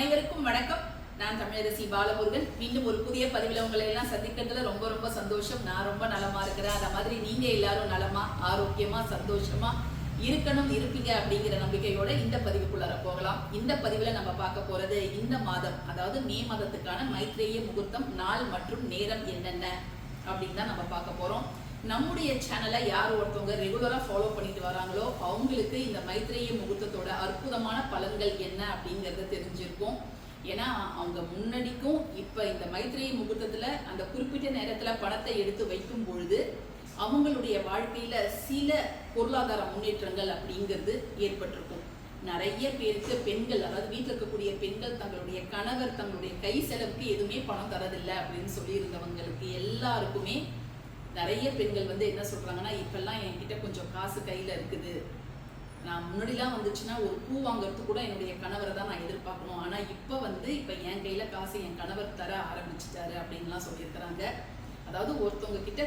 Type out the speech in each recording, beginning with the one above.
அனைவருக்கும் வணக்கம். நான் தமிழரசி பாலமுருகன். மீண்டும் ஒரு புதிய பதிவில் உங்களை எல்லாம் சந்திக்கிறதுல ரொம்ப ரொம்ப சந்தோஷம். நான் ரொம்ப நலமா இருக்கிறேன். அந்த மாதிரி நீங்க எல்லாரும் நலமா ஆரோக்கியமா சந்தோஷமா இருக்கணும் இருப்பீங்க அப்படிங்கிற நம்பிக்கையோட இந்த பதிவுக்குள்ளார போகலாம். இந்த பதிவில் நம்ம பார்க்க போறது இந்த மாதம் அதாவது மே மாதத்துக்கான மைத்ரேய முகூர்த்தம் நாள் மற்றும் நேரம் என்னென்ன அப்படின்னு தான் நம்ம பார்க்க போறோம். நம்முடைய சேனலை யார் ஒருத்தவங்க ரெகுலராக ஃபாலோ பண்ணிட்டு வராங்களோ அவங்களுக்கு இந்த மைத்ரேய முகூர்த்தத்தோட அற்புதமான பலன்கள் என்ன அப்படிங்கிறத தெரிஞ்சிருக்கும் ஏன்னா அவங்க முன்னாடிக்கும் இப்போ இந்த மைத்ரேய முகூர்த்தத்தில் அந்த குறிப்பிட்ட நேரத்தில் பணத்தை எடுத்து வைக்கும் பொழுது அவங்களுடைய வாழ்க்கையில் சில பொருளாதார முன்னேற்றங்கள் அப்படிங்கிறது ஏற்பட்டிருக்கும். நிறைய பேருக்கு பெண்கள் அதாவது வீட்டில் இருக்கக்கூடிய பெண்கள் தங்களுடைய கணவர் தங்களுடைய கை செலவுக்கு எதுவுமே பணம் தரதில்லை அப்படின்னு சொல்லி இருந்தவங்களுக்கு எல்லாருக்குமே நிறைய பெண்கள் வந்து என்ன சொல்கிறாங்கன்னா இப்பெல்லாம் என்கிட்ட கொஞ்சம் காசு கையில் இருக்குது. நான் முன்னாடிலாம் வந்துச்சுன்னா ஒரு பூ வாங்குறது கூட என்னுடைய கணவரை தான் நான் எதிர்பார்க்கணும். ஆனால் இப்போ வந்து இப்போ என் கையில் காசு என் கணவர் தர ஆரம்பிச்சிட்டாரு அப்படின்லாம் சொல்லியிருக்கிறாங்க. அதாவது ஒருத்தவங்க கிட்ட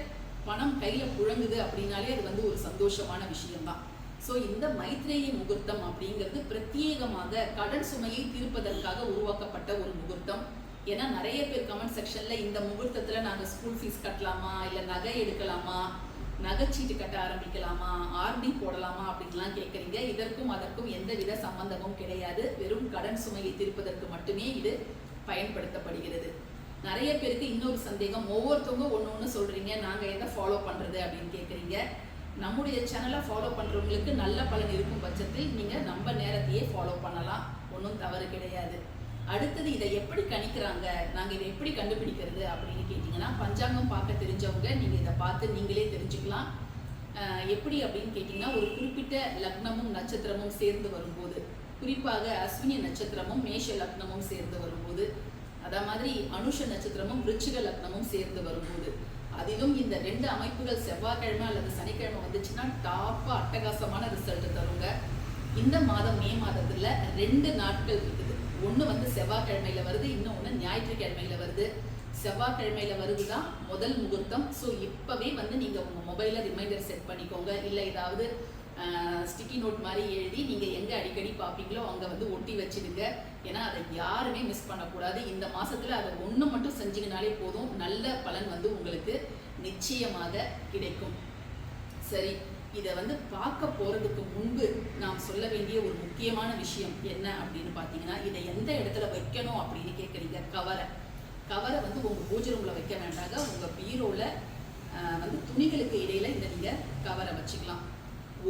பணம் கையில் புழங்குது அப்படின்னாலே அது வந்து ஒரு சந்தோஷமான விஷயம்தான். ஸோ இந்த மைத்ரேய முகூர்த்தம் அப்படிங்கிறது பிரத்யேகமாக கடன் சுமையை தீர்ப்பதற்காக உருவாக்கப்பட்ட ஒரு முகூர்த்தம். ஏன்னா நிறைய பேர் கமெண்ட் செக்ஷன்ல இந்த முகூர்த்தத்துல நாங்க ஸ்கூல் ஃபீஸ் கட்டலாமா? இல்ல நகை எடுக்கலாமா? நகைச்சீட்டு கட்ட ஆரம்பிக்கலாமா? ஆர்டி போடலாமா? அப்படின்லாம் கேட்குறீங்க இதற்கும் அதற்கும் எந்த வித சம்பந்தமும் கிடையாது. வெறும் கடன் சுமையை தீர்ப்பதற்கு மட்டுமே இது பயன்படுத்தப்படுகிறது. நிறைய பேருக்கு இன்னொரு சந்தேகம். ஒவ்வொருத்தவங்க ஒன்று ஒன்று சொல்கிறீங்க நாங்கள் எதை ஃபாலோ பண்ணுறது அப்படின்னு கேட்குறீங்க நம்முடைய சேனலை ஃபாலோ பண்ணுறவங்களுக்கு நல்ல பலன் இருக்கும் பட்சத்தில் நீங்கள் நம்ம நேரத்தையே ஃபாலோ பண்ணலாம். ஒன்றும் தவறு கிடையாது. அடுத்தது இதை எப்படி கணிக்கிறாங்க? நாங்கள் இதை எப்படி கண்டுபிடிக்கிறது அப்படின்னு கேட்டிங்கன்னா பஞ்சாங்கம் பார்க்க தெரிஞ்சவங்க நீங்கள் இதை பார்த்து நீங்களே தெரிஞ்சுக்கலாம். எப்படி அப்படின்னு கேட்டிங்கன்னா ஒரு குறிப்பிட்ட லக்னமும் நட்சத்திரமும் சேர்ந்து வரும்போது குறிப்பாக அஸ்வினி நட்சத்திரமும் மேஷ லக்னமும் சேர்ந்து வரும்போது அதே மாதிரி அனுஷ நட்சத்திரமும் விருச்சிக லக்னமும் சேர்ந்து வரும்போது அதிலும் இந்த ரெண்டு அமைப்புகள் செவ்வாய்க்கிழமை அல்லது சனிக்கிழமை வந்துச்சுன்னா டாப்பாக அட்டகாசமான ரிசல்ட் தருங்க. இந்த மாதம் மே மாதத்தில் ரெண்டு நாட்கள் இருக்குது. ஒன்று வந்து செவ்வாய்க்கிழமையில வருது இன்னொன்று ஞாயிற்றுக்கிழமையில வருது. செவ்வாய்க்கிழமையில வருதுதான் முதல் முகூர்த்தம். ஸோ இப்போவே வந்து நீங்கள் உங்கள் மொபைலில் ரிமைண்டர் செட் பண்ணிக்கோங்க. இல்லை ஏதாவது ஸ்டிக்கி நோட் மாதிரி எழுதி நீங்கள் எங்கே அடிக்கடி பார்ப்பீங்களோ அங்கே வந்து ஒட்டி வச்சிடுங்க. ஏன்னா அதை யாருமே மிஸ் பண்ணக்கூடாது. இந்த மாதத்தில் அதை ஒன்று மட்டும் செஞ்சீங்கனாலே போதும். நல்ல பலன் வந்து உங்களுக்கு நிச்சயமாக கிடைக்கும். சரி. இதை வந்து பார்க்க போறதுக்கு முன்பு நாம் சொல்ல வேண்டிய ஒரு முக்கியமான விஷயம் என்ன அப்படின்னு பார்த்தீங்கன்னா இதை எந்த இடத்துல வைக்கணும் அப்படின்னு கேட்குறீங்க? கவரை. கவரை வந்து உங்கள் பூஜை ரூமில் வைக்க வேண்டாங்க. உங்கள் பீரோவில் வந்து துணிகளுக்கு இடையில இந்த நீங்கள் கவரை வச்சுக்கலாம்.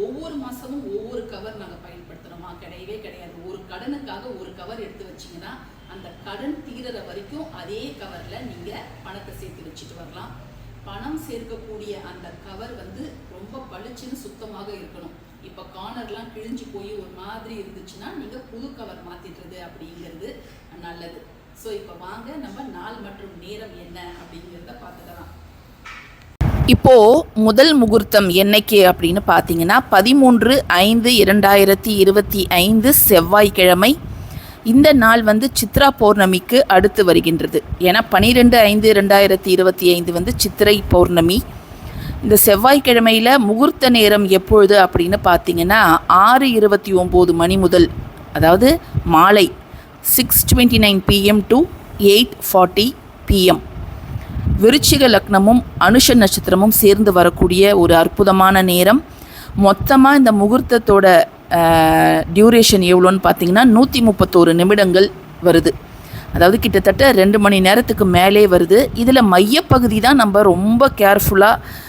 ஒவ்வொரு மாதமும் ஒவ்வொரு கவர் நாங்கள் பயன்படுத்துறோமா? கிடையவே கிடையாது. ஒரு கடனுக்காக ஒரு கவர் எடுத்து வச்சிங்கன்னா அந்த கடன் தீரற வரைக்கும் அதே கவரில் நீங்கள் பணத்தை சேர்த்து வச்சுட்டு வரலாம். பணம் சேர்க்கக்கூடிய அந்த கவர் வந்து ரொம்ப பளிச்சுன்னு சுத்தமாக இருக்கணும். இப்போ கார்னர்லாம் கிழிஞ்சு போய் ஒரு மாதிரி இருந்துச்சுன்னா நீங்கள் புது கவர் மாற்றிடுறது அப்படிங்கிறது நல்லது. ஸோ இப்போ வாங்க நம்ம நாள் மற்றும் நேரம் என்ன அப்படிங்கிறத பார்த்துக்கலாம். இப்போ முதல் முகூர்த்தம் என்னைக்கு அப்படின்னு பார்த்தீங்கன்னா பதிமூன்று ஐந்து இரண்டாயிரத்தி இருபத்தி ஐந்து செவ்வாய்க்கிழமை இந்த நாள் வந்து சித்ரா பௌர்ணமிக்கு அடுத்து வருகின்றது. ஏன்னா பனிரெண்டு ஐந்து ரெண்டாயிரத்தி இருபத்தி ஐந்து வந்து சித்திரை பௌர்ணமி. இந்த செவ்வாய்க்கிழமையில் முகூர்த்த நேரம் எப்பொழுது அப்படின்னு பார்த்தீங்கன்னா ஆறு இருபத்தி ஒம்பது மணி முதல் அதாவது மாலை six twenty nine PM to eight forty PM விருச்சிக லக்னமும் அனுஷ நட்சத்திரமும் சேர்ந்து வரக்கூடிய ஒரு அற்புதமான நேரம். மொத்தமாக இந்த முகூர்த்தத்தோட டியூரேஷன் எவ்வளோன்னு பார்த்தீங்கன்னா நூற்றி முப்பத்தோரு நிமிடங்கள் வருது. அதாவது கிட்டத்தட்ட ரெண்டு மணி நேரத்துக்கு மேலே வருது. இதில் மையப்பகுதி தான் நம்ம ரொம்ப கேர்ஃபுல்லாக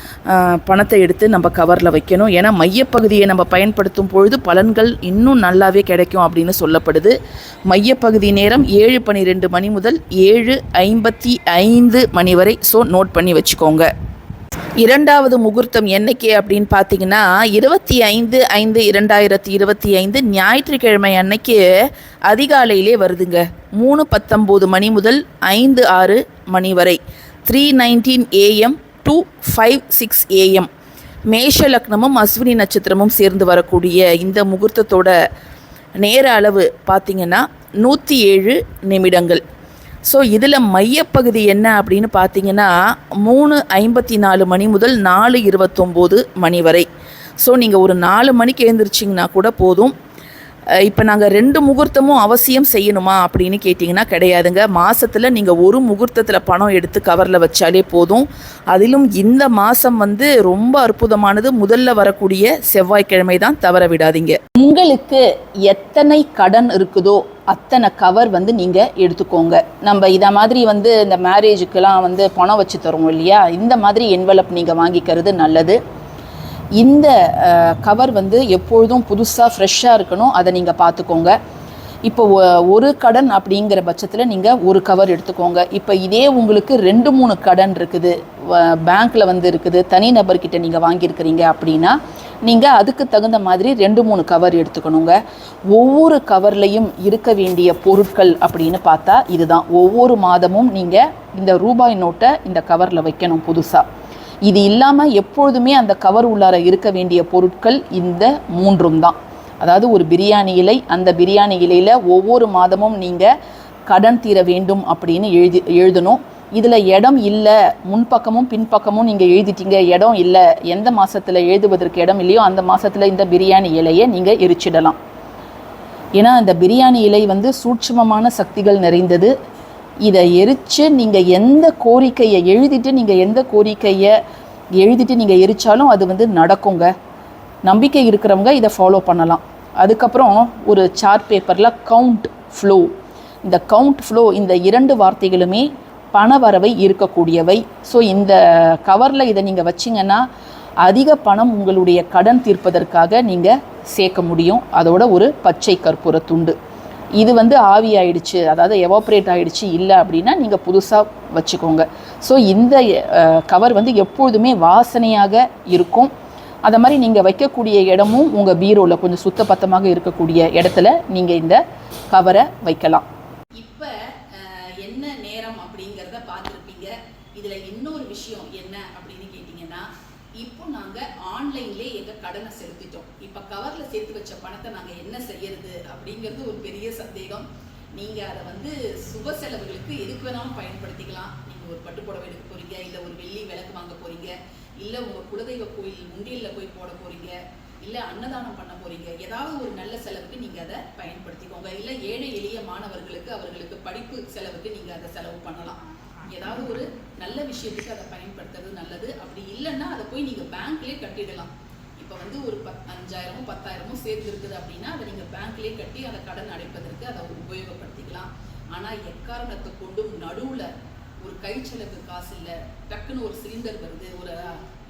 பணத்தை எடுத்து நம்ம கவரில் வைக்கணும். ஏன்னா மையப்பகுதியை நம்ம பயன்படுத்தும் பொழுது பலன்கள் இன்னும் நல்லாவே கிடைக்கும் அப்படின்னு சொல்லப்படுது. மையப்பகுதி நேரம் ஏழு பன்னிரெண்டு மணி முதல் ஏழு ஐம்பத்தி ஐந்து மணி வரை. ஸோ நோட் பண்ணி வச்சுக்கோங்க. இரண்டாவது முகூர்த்தம் என்னைக்கு அப்படின்னு பார்த்தீங்கன்னா இருபத்தி ஐந்து ஐந்து இரண்டாயிரத்தி இருபத்தி ஐந்து ஞாயிற்றுக்கிழமை அன்னைக்கு அதிகாலையிலே வருதுங்க. மூணு பத்தொம்போது மணி முதல் ஐந்து ஆறு மணி வரை. Three nineteen AM to five six AM மேஷ லக்னமும் அஸ்வினி நட்சத்திரமும் சேர்ந்து வரக்கூடிய இந்த முகூர்த்தத்தோட நேர அளவு பார்த்தீங்கன்னா நூற்றி ஏழு நிமிடங்கள். ஸோ இதில் மையப்பகுதி என்ன அப்படின்னு பார்த்தீங்கன்னா மூணு ஐம்பத்தி நாலு மணி முதல் நாலு இருபத்தொம்போது மணி வரை. ஸோ நீங்கள் ஒரு நாலு மணிக்கு எழுந்திரிச்சிங்கன்னா கூட போதும். இப்போ நாங்கள் ரெண்டு முகூர்த்தமும் அவசியம் செய்யணுமா அப்படின்னு கேட்டிங்கன்னா கிடையாதுங்க. மாதத்தில் நீங்கள் ஒரு முகூர்த்தத்தில் பணம் எடுத்து கவரில் வச்சாலே போதும். அதிலும் இந்த மாதம் வந்து ரொம்ப அற்புதமானது. முதல்ல வரக்கூடிய செவ்வாய்க்கிழமை தான் தவற விடாதீங்க. உங்களுக்கு எத்தனை கடன் இருக்குதோ அத்தனை கவர் வந்து நீங்கள் எடுத்துக்கோங்க. நம்ம இதை மாதிரி வந்து இந்த மேரேஜுக்கெல்லாம் வந்து பணம் வச்சு தருவோம் இல்லையா? இந்த மாதிரி என்வலப் நீங்கள் வாங்கிக்கிறது நல்லது. இந்த கவர் வந்து எப்பொழுதும் புதுசாக ஃப்ரெஷ்ஷாக இருக்கணும். அதை நீங்கள் பார்த்துக்கோங்க. இப்போ ஒரு கடன் அப்படிங்கிற பட்சத்தில் நீங்கள் ஒரு கவர் எடுத்துக்கோங்க. இப்போ இதே உங்களுக்கு ரெண்டு மூணு கடன் இருக்குது. பேங்க்கில் வந்து இருக்குது. தனிநபர்கிட்ட நீங்கள் வாங்கியிருக்கிறீங்க அப்படின்னா நீங்கள் அதுக்கு தகுந்த மாதிரி ரெண்டு மூணு கவர் எடுத்துக்கணுங்க. ஒவ்வொரு கவர்லையும் இருக்க வேண்டிய பொருட்கள் அப்படின்னு பார்த்தா இதுதான். ஒவ்வொரு மாதமும் நீங்கள் இந்த ரூபாய் நோட்டை இந்த கவரில் வைக்கணும் புதுசாக இது இல்லாமல் எப்பொழுதுமே அந்த கவர் உள்ளார இருக்க வேண்டிய பொருட்கள் இந்த மூன்றும் தான். அதாவது ஒரு பிரியாணி இலை அந்த பிரியாணி இலையில் ஒவ்வொரு மாதமும் நீங்கள் கடன் தீர வேண்டும் அப்படின்னு எழுதி எழுதணும். இதில் இடம் இல்லை முன்பக்கமும் பின்பக்கமும் நீங்கள் எழுதிட்டீங்க இடம் இல்லை எந்த மாதத்தில் எழுதுவதற்கு இடம் இல்லையோ அந்த மாதத்தில் இந்த பிரியாணி இலையை நீங்கள் எரிச்சிடலாம். ஏன்னா இந்த பிரியாணி இலை வந்து சூட்சமமான சக்திகள் நிறைந்தது. இதை எரித்து நீங்கள் எந்த கோரிக்கையை எழுதிட்டு நீங்கள் எந்த கோரிக்கையை எழுதிட்டு நீங்கள் எரிச்சாலும் அது வந்து நடக்குங்க. நம்பிக்கை இருக்கிறவங்க இதை ஃபாலோ பண்ணலாம். அதுக்கப்புறம் ஒரு சார்ட் பேப்பரில் கவுண்ட் ஃப்ளோ இந்த கவுண்ட் ஃப்ளோ இந்த இரண்டு வார்த்தைகளுமே பணவரவை இருக்கக்கூடியவை ஸோ இந்த கவரில் இதை நீங்கள் வச்சிங்கன்னா அதிக பணம் உங்களுடைய கடன் தீர்ப்பதற்காக நீங்கள் சேர்க்க முடியும். அதோட ஒரு பச்சை கற்பூர துண்டு. இது வந்து ஆவி ஆயிடுச்சு அதாவது எவாப்ரேட் ஆகிடுச்சு இல்லை அப்படின்னா நீங்கள் புதுசாக வச்சுக்கோங்க. ஸோ இந்த கவர் வந்து எப்பொழுதுமே வாசனையாக இருக்கும். அதை மாதிரி நீங்கள் வைக்கக்கூடிய இடமும் உங்கள் பீரோவில் கொஞ்சம் சுத்தபத்தமாக இருக்கக்கூடிய இடத்துல நீங்கள் இந்த கவரை வைக்கலாம் இப்ப அஹ், என்ன நேரம் அப்படிங்கறத பார்த்துருப்பீங்க இதுல இன்னொரு விஷயம் என்ன அப்படின்னு கேட்டீங்கன்னா இப்போ நாங்க ஆன்லைன்லயே எங்க கடனை செலுத்திட்டோம் இப்ப கவர்ல சேர்த்து வச்ச பணத்தை நாங்கள் என்ன செய்யறது அப்படிங்கிறது ஒரு பெரிய சந்தேகம். நீங்கள் அதை வந்து சுப செலவுகளுக்கு எதுக்கு வேணாலும் பயன்படுத்திக்கலாம். நீங்கள் ஒரு பட்டு புடவை எடுக்க போறீங்க இல்லை ஒரு வெள்ளி விளக்கு வாங்க போறீங்க இல்லை உங்கள் குலதெய்வ கோயில் உண்டியல்ல போய் போட போறீங்க இல்லை அன்னதானம் பண்ண போறீங்க ஏதாவது ஒரு நல்ல செலவுக்கு நீங்கள் அதை பயன்படுத்திக்கோங்க. இல்லை ஏழை எளிய மாணவர்களுக்கு அவர்களுக்கு படிப்பு செலவுக்கு நீங்கள் அதை செலவு பண்ணலாம். ஏதாவது ஒரு நல்ல விஷயத்துக்கு அதை பயன்படுத்துறது நல்லது. அப்படி இல்லைன்னா அதை போய் நீங்கள் பேங்க்லேயே கட்டிடலாம். இப்போ வந்து ஒரு பத் அஞ்சாயிரமும் பத்தாயிரமும் சேர்ந்து இருக்குது அப்படின்னா அதை நீங்கள் பேங்க்லேயே கட்டி அதை கடன் அடைப்பதற்கு அதை உபயோகப்படுத்திக்கலாம். ஆனால் எக்காரணத்தை கொண்டும் நடுவில் ஒரு கை செலவு காசு இல்லை டக்குன்னு ஒரு சிலிண்டர் வருது ஒரு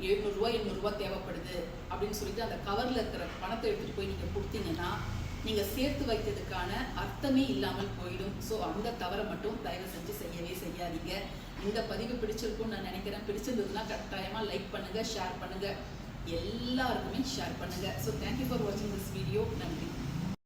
எழுநூறுவா எண்ணூறுரூவா தேவைப்படுது அப்படின்னு சொல்லிட்டு அந்த கவரில் இருக்கிற பணத்தை எடுத்துகிட்டு போய் நீங்கள் கொடுத்தீங்கன்னா நீங்கள் சேர்த்து வைத்ததுக்கான அர்த்தமே இல்லாமல் போயிடும். ஸோ அந்த தவறை மட்டும் தயவு செஞ்சு செய்யவே செய்யாதீங்க. இந்த பதிவு பிடிச்சிருக்கும்னு நான் நினைக்கிறேன். பிடிச்சிருந்ததுன்னா கட்டாயமாக லைக் பண்ணுங்கள் ஷேர் பண்ணுங்கள் எல்லாருக்குமே ஷேர் பண்ணுங்கள் ஸோ தேங்க்யூ ஃபார் வாட்சிங் திஸ் வீடியோ நன்றி.